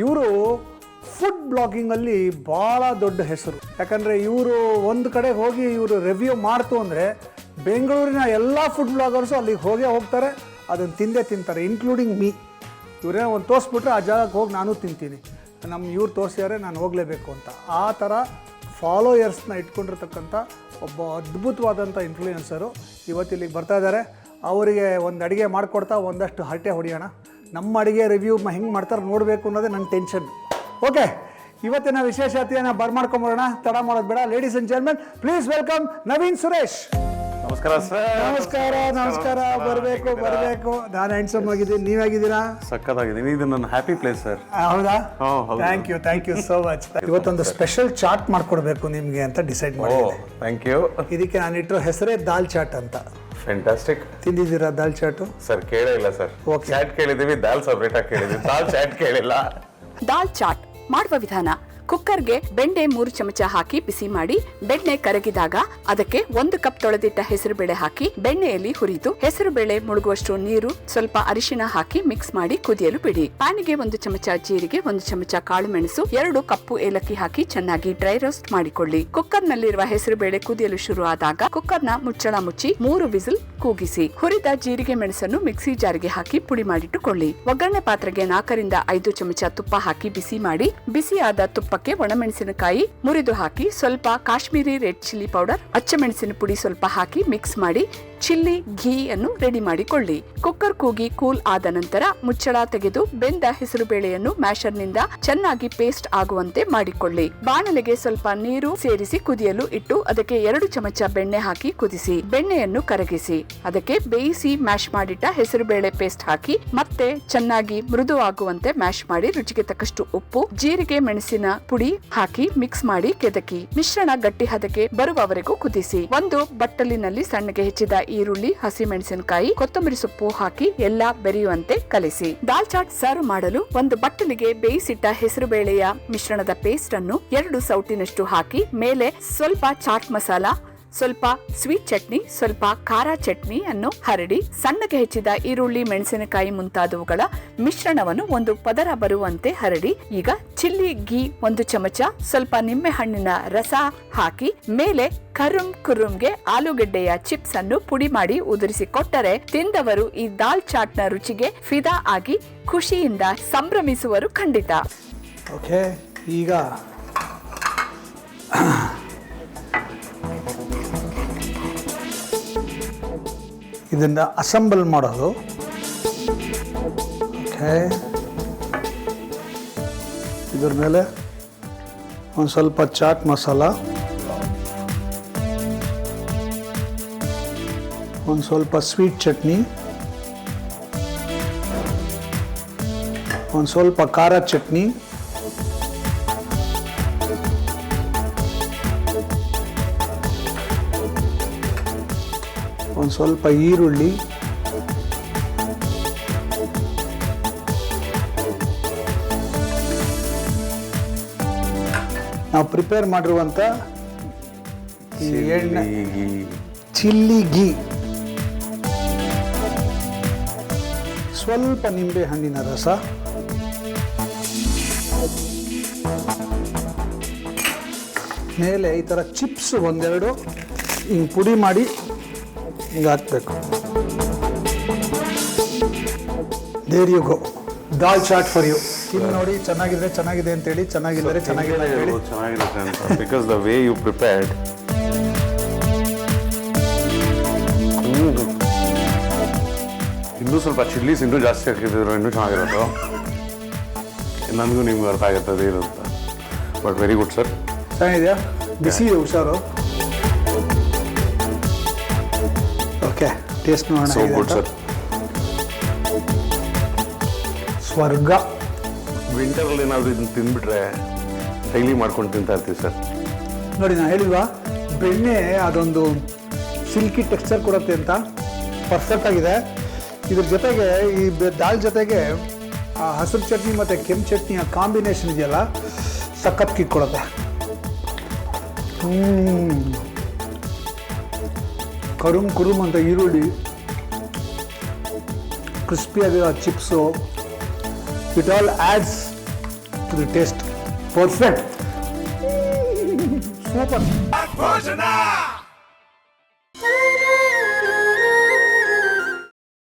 ಇವರು ಫುಡ್ ಬ್ಲಾಗಿಂಗಲ್ಲಿ ಭಾಳ ದೊಡ್ಡ ಹೆಸರು. ಯಾಕಂದರೆ ಇವರು ಒಂದು ಕಡೆ ಹೋಗಿ ಇವರು ರಿವ್ಯೂ ಮಾಡ್ತು ಅಂದರೆ ಬೆಂಗಳೂರಿನ ಎಲ್ಲ ಫುಡ್ ಬ್ಲಾಗರ್ಸು ಅಲ್ಲಿಗೆ ಹೋಗೇ ಹೋಗ್ತಾರೆ ಅದನ್ನು ತಿಂದೇ ತಿಂತಾರೆ ಇನ್ಕ್ಲೂಡಿಂಗ್ ಮೀ ಇವರೇ ಒಂದು ತೋರಿಸ್ಬಿಟ್ರೆ ಆ ಜಾಗಕ್ಕೆ ಹೋಗಿ ನಾನು ತಿಂತೀನಿ. ನಮ್ಮ ಇವ್ರು ತೋರಿಸ್ಯಾರೆ, ನಾನು ಹೋಗಲೇಬೇಕು ಅಂತ. ಆ ಥರ ಫಾಲೋಯರ್ಸ್ನ ಇಟ್ಕೊಂಡಿರ್ತಕ್ಕಂಥ ಒಬ್ಬ ಅದ್ಭುತವಾದಂಥ ಇನ್ಫ್ಲೂಯೆನ್ಸರು ಇವತ್ತಿಲ್ಲಿಗೆ ಬರ್ತಾ ಇದ್ದಾರೆ ಅವರಿಗೆ ಒಂದು ಅಡುಗೆ ಮಾಡಿಕೊಡ್ತಾ ಒಂದಷ್ಟು ಹರಟೆ ಹೊಡೆಯೋಣ. ನಮ್ಮ ಅಡುಗೆ ರಿವ್ಯೂ ಹೆಂಗೆ ಮಾಡ್ತಾರೆ ನೋಡಬೇಕು ಅನ್ನೋದೇ ನನ್ನ ಟೆನ್ಷನ್ ಓಕೆ ಇವತ್ತಿನ ವಿಶೇಷ ಅತಿಥಿಯನ್ನು ಬರ್ಮಾಡ್ಕೊಂಬರೋಣ ತಡ ಮಾಡೋದು ಬೇಡ. Ladies and gentlemen please welcome Naveen Suresh. ನಮಸ್ಕಾರ ಸರ್. ನಮಸ್ಕಾರ ನಮಸ್ಕಾರ. ಬರಬೇಕು ಬರಬೇಕು. ನಾನು ಹ್ಯಾಂಡ್ಸಮ್ ಆಗಿದ್ದೀನಿ. ನೀವಾಗಿದ್ದೀರಾ ಸಕ್ಕತ್ತಾಗಿದ್ದೀನಿ ಇದು ನನ್ನ ಹ್ಯಾಪಿ ಪ್ಲೇಸ್ ಸರ್ ಹೌದಾ. Thank you thank you so much ಇವತ್ತೊಂದು ಸ್ಪೆಷಲ್ ಚಾಟ್ ಮಾಡ್ಕೊಡ್ಬೇಕು ನಿಮಗೆ ಅಂತ ಡಿಸೈಡ್ ಮಾಡಿದೆ ಮಾಡಿದ್ದೆ ಥ್ಯಾಂಕ್ ಯು ಇದಕ್ಕೆ ನಾನು ಇಟ್ಟಿರೋ ಹೆಸರೇ ದಾಲ್ ಚಾಟ್ ಅಂತ. ಫ್ಯಾಂಟಾಸ್ಟಿಕ್ ತಿಂದಿದ್ದೀರಾ ದಾಲ್ ಚಾಟು? ಸರ್ ಕೇಳೇ ಇಲ್ಲ ಸರ್ Okay. ಚಾಟ್ ಕೇಳಿದೀವಿ ದಾಲ್ ಸಪ್ರೇಟ್ ಆಗಿ ಕೇಳಿದೀವಿ ದಾಲ್ ಚಾಟ್ ಕೇಳಿಲ್ಲ. ದಾಲ್ ಚಾಟ್ ಮಾಡುವ ವಿಧಾನ ಕುಕ್ಕರ್ಗೆ ಬೆಣ್ಣೆ ಮೂರು ಚಮಚ ಹಾಕಿ ಬಿಸಿ ಮಾಡಿ, ಬೆಣ್ಣೆ ಕರಗಿದಾಗ ಅದಕ್ಕೆ ಒಂದು ಕಪ್ ತೊಳೆದಿಟ್ಟ ಹೆಸರುಬೇಳೆ ಹಾಕಿ, ಬೆಣ್ಣೆಯಲ್ಲಿ ಹುರಿದು ಹೆಸರುಬೇಳೆ ಮುಳುಗುವಷ್ಟು ನೀರು, ಸ್ವಲ್ಪ ಅರಿಶಿನ ಹಾಕಿ ಮಿಕ್ಸ್ ಮಾಡಿ ಕುದಿಯಲು ಬಿಡಿ. ಪ್ಯಾನಿಗೆ ಒಂದು ಚಮಚ ಜೀರಿಗೆ, ಒಂದು ಚಮಚ ಕಾಳು ಮೆಣಸು ಎರಡು ಕಪ್ಪು ಏಲಕ್ಕಿ ಹಾಕಿ ಚೆನ್ನಾಗಿ ಡ್ರೈ ರೋಸ್ಟ್ ಮಾಡಿಕೊಳ್ಳಿ. ಕುಕ್ಕರ್ ನಲ್ಲಿರುವ ಹೆಸರುಬೇಳೆ ಕುದಿಯಲು ಶುರು ಆದಾಗ ಕುಕ್ಕರ್ನ ಮುಚ್ಚಳ ಮುಚ್ಚಿ ಮೂರು ವಿಸಿಲ್ ಕೂಗಿಸಿ ಹುರಿದ ಜೀರಿಗೆ ಮೆಣಸನ್ನು ಮಿಕ್ಸಿ ಜಾರಿಗೆ ಹಾಕಿ ಪುಡಿ ಮಾಡಿಟ್ಟುಕೊಳ್ಳಿ. ಒಗ್ಗರಣೆ ಪಾತ್ರೆಗೆ ನಾಲ್ಕರಿಂದ ಐದು ಚಮಚ ತುಪ್ಪ ಹಾಕಿ ಬಿಸಿ ಮಾಡಿ, ಬಿಸಿಯಾದ ತುಪ್ಪಕ್ಕೆ ಒಣಮೆಣಸಿನಕಾಯಿ ಮುರಿದು ಹಾಕಿ ಸ್ವಲ್ಪ ಕಾಶ್ಮೀರಿ ರೆಡ್ ಚಿಲ್ಲಿ ಪೌಡರ್ ಅಚ್ಚಮೆಣಸಿನ ಪುಡಿ ಸ್ವಲ್ಪ ಹಾಕಿ ಮಿಕ್ಸ್ ಮಾಡಿ ಚಿಲ್ಲಿ, ಘೀ ಅನ್ನು ರೆಡಿ ಮಾಡಿಕೊಳ್ಳಿ. ಕುಕ್ಕರ್ ಕೂಗಿ ಕೂಲ್ ಆದ ನಂತರ ಮುಚ್ಚಳ ತೆಗೆದು ಬೆಂದ ಹೆಸರು ಬೇಳೆಯನ್ನು ಮ್ಯಾಶರ್ನಿಂದ ಚೆನ್ನಾಗಿ ಪೇಸ್ಟ್ ಆಗುವಂತೆ ಮಾಡಿಕೊಳ್ಳಿ. ಬಾಣಲೆಗೆ ಸ್ವಲ್ಪ ನೀರು ಸೇರಿಸಿ ಕುದಿಯಲು ಇಟ್ಟು ಅದಕ್ಕೆ ಎರಡು ಚಮಚ ಬೆಣ್ಣೆ ಹಾಕಿ ಕುದಿಸಿ. ಬೆಣ್ಣೆಯನ್ನು ಕರಗಿಸಿ. ಅದಕ್ಕೆ ಬೇಯಿಸಿ ಮ್ಯಾಶ್ ಮಾಡಿಟ್ಟ ಹೆಸರುಬೇಳೆ ಪೇಸ್ಟ್ ಹಾಕಿ ಮತ್ತೆ ಚೆನ್ನಾಗಿ ಮೃದುವಾಗುವಂತೆ ಮ್ಯಾಶ್ ಮಾಡಿ ರುಚಿಗೆ ತಕ್ಕಷ್ಟು ಉಪ್ಪು, ಜೀರಿಗೆ, ಮೆಣಸಿನ ಪುಡಿ ಹಾಕಿ ಮಿಕ್ಸ್ ಮಾಡಿ ಕೆದಕಿ. ಮಿಶ್ರಣ ಗಟ್ಟಿ ಹದಕ್ಕೆ ಬರುವವರೆಗೂ ಕುದಿಸಿ. ಒಂದು ಬಟ್ಟಲಿನಲ್ಲಿ ಸಣ್ಣಗೆ ಹೆಚ್ಚಿದ ಈರುಳ್ಳಿ ಹಸಿ ಮೆಣಸಿನಕಾಯಿ ಕೊತ್ತಂಬರಿ ಸೊಪ್ಪು ಹಾಕಿ ಎಲ್ಲಾ ಬೆರೆಯುವಂತೆ ಕಲಿಸಿ. ದಾಲ್ ಚಾಟ್ ಸರ್ವ್ ಮಾಡಲು ಒಂದು ಬಟ್ಟಲಿಗೆ ಬೇಯಿಸಿಟ್ಟ ಹೆಸರುಬೇಳೆಯ ಮಿಶ್ರಣದ ಪೇಸ್ಟ್ ಅನ್ನು ಎರಡು ಸೌಟಿನಷ್ಟು ಹಾಕಿ, ಮೇಲೆ ಸ್ವಲ್ಪ ಚಾಟ್ ಮಸಾಲ ಸ್ವಲ್ಪ ಸ್ವೀಟ್ ಚಟ್ನಿ, ಸ್ವಲ್ಪ ಖಾರ ಚಟ್ನಿ ಅನ್ನು ಹರಡಿ ಸಣ್ಣಗೆ ಹೆಚ್ಚಿದ ಈರುಳ್ಳಿ, ಮೆಣಸಿನಕಾಯಿ ಮುಂತಾದವುಗಳ ಮಿಶ್ರಣವನ್ನು ಒಂದು ಪದರ ಬರುವಂತೆ ಹರಡಿ, ಈಗ ಚಿಲ್ಲಿ ಘೀ ಒಂದು ಚಮಚ, ಸ್ವಲ್ಪ ನಿಂಬೆ ಹಣ್ಣಿನ ರಸ ಹಾಕಿ, ಮೇಲೆ ಕರುಂ ಕುರುಂಗೆ ಆಲೂಗಡ್ಡೆಯ ಚಿಪ್ಸ್ ಅನ್ನು ಪುಡಿ ಮಾಡಿ ಉದುರಿಸಿ ಕೊಟ್ಟರೆ ತಿಂದವರು ಈ ದಾಲ್ ಚಾಟ್ನ ರುಚಿಗೆ ಫಿದಾ ಆಗಿ ಖುಷಿಯಿಂದ ಸಂಭ್ರಮಿಸುವರು ಖಂಡಿತ. ಈಗ ಇದನ್ನು ಅಸೆಂಬಲ್ ಮಾಡೋದು. ಓಕೆ ಇದ್ರ ಮೇಲೆ ಒಂದು ಸ್ವಲ್ಪ ಚಾಟ್ ಮಸಾಲ. ಒಂದು ಸ್ವಲ್ಪ ಸ್ವೀಟ್ ಚಟ್ನಿ. ಒಂದು ಸ್ವಲ್ಪ ಖಾರ ಚಟ್ನಿ. ಒಂದು ಸ್ವಲ್ಪ ಈರುಳ್ಳಿ. ನಾವು ಪ್ರಿಪೇರ್ ಮಾಡಿರುವಂಥ ಈ ಎಣ್ಣೆ ಚಿಲ್ಲಿ ಗೀ ಸ್ವಲ್ಪ ನಿಂಬೆ ಹಣ್ಣಿನ ರಸ. ಮೇಲೆ ಈ ಥರ ಚಿಪ್ಸ್ ಒಂದೆರಡು. ಹಿಂಗೆ ಪುಡಿ ಮಾಡಿ ಹಿಂಗೆ ಹಾಕಬೇಕು there you go dal chaat for you ತಿಂದು ನೋಡಿ ಚೆನ್ನಾಗಿದ್ರೆ ಚೆನ್ನಾಗಿದೆ ಅಂತೇಳಿ ಚೆನ್ನಾಗಿದ್ದರೆ ಚೆನ್ನಾಗಿಲ್ಲ ಅಂತ ಹೇಳಿ ಚೆನ್ನಾಗಿರುತ್ತೆ ಅಂತ because the way you prepared ಇನ್ನೂ ಸ್ವಲ್ಪ ಚಿಲ್ಲೀಸ್ ಇನ್ನೂ ಜಾಸ್ತಿ ಹಾಕಿದ್ರು ಇನ್ನೂ ಚೆನ್ನಾಗಿರೋದು ನನಗೂ ನಿಮ್ಗೆ ಅರ್ಥ ಆಗುತ್ತದೆ ಏನು ಅಂತ. ಬಟ್ ವೆರಿ ಗುಡ್ ಸರ್ ಚೆನ್ನಾಗಿದೆಯಾ? ಬಿಸಿ ಇದೆ ಹುಷಾರು? ಓಕೆ ಟೇಸ್ಟ್ ನೋಡೋಣ ಸೋ ಗುಡ್ ಸರ್ ಸ್ವರ್ಗ. ವಿಂಟರಲ್ಲಿ ಏನಾದರೂ ಇದನ್ನ ತಿಂದ್ಬಿಟ್ರೆ ಡೈಲಿ ಮಾಡ್ಕೊಂಡು ತಿಂತಾ ಇರ್ತೀವಿ ಸರ್. ನೋಡಿ ನಾನು ಹೇಳಿಲ್ವಾ? ಬೆಣ್ಣೆ ಅದೊಂದು ಸಿಲ್ಕಿ ಟೆಕ್ಸ್ಚರ್ ಕೊಡುತ್ತೆ ಅಂತ. ಪರ್ಫೆಕ್ಟ್ ಆಗಿದೆ. ಇದ್ರ ಜೊತೆಗೆ ಈ ದಾಲ್ ಜೊತೆಗೆ ಆ ಹಸಿರು ಚಟ್ನಿ ಮತ್ತು ಕೆಂಪು ಚಟ್ನಿಯ ಕಾಂಬಿನೇಷನ್ ಇದೆಯಲ್ಲ ಸಖತ್ ಕಿಕ್ ಕೊಡುತ್ತೆ. ಹ್ಮ್. ಕರುಮ್ ಕುರುಮ್ ಅಂತ ಈರುಳ್ಳಿ ಕ್ರಿಸ್ಪಿಯಾಗಿರೋ chips it all adds to the taste perfect super